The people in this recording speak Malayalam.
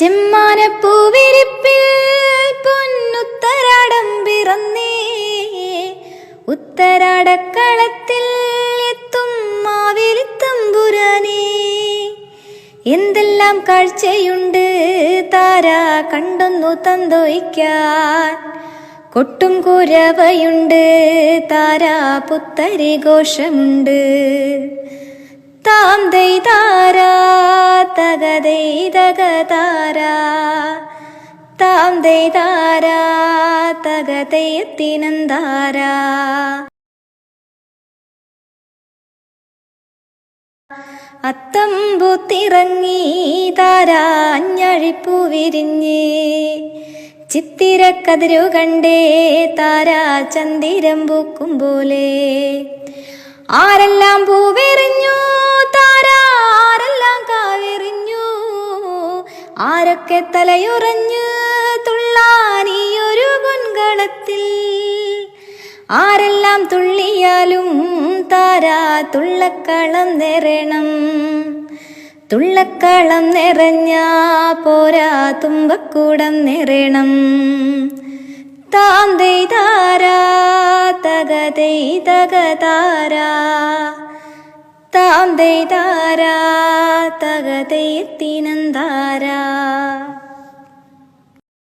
ചെമ്മാനപ്പൂവിരിപ്പിൽ പൊന്നുത്തരാടം പിറന്നേ. ഉത്തരാടക്കളത്തിൽ എത്തും മാവിലിത്തമ്പുരാനേ എന്തെല്ലാം കാഴ്ചയുണ്ട് താര കണ്ടൊന്നു തന്തോയിക്കാൻ. കൊട്ടും കുരവയുണ്ട് താര പുത്തരി ഘോഷമുണ്ട്. താന്തൈ ദൈതാരാ തകതൈ തകതാരാ താം ദൈതാരാ തകതയത്തിനന്താരാ അത്തമ്പുത്തിറങ്ങി താരാഞ്ഞഴിപ്പു വിരിഞ്ഞ് ചിത്തിരക്കതിരു കണ്ടേ താരാ ചന്ദിരം പൂക്കും പോലെ. ആരെല്ലാം പൂവെറിഞ്ഞു ആരൊക്കെ തലയുറഞ്ഞ് തുള്ളാനിയൊരു പൊൻകളത്തിൽ? ആരെല്ലാം തുള്ളിയാലും താരാ തുള്ളക്കളം നിറയണം തുള്ളക്കളം നിറഞ്ഞ പോരാ തുമ്പക്കൂടം നിറയണം താന്തൈ താരാ തകതൈ തകതാരാ താന്തൈ താരാ തകതൈ തകതയത്തിനന്താരാ?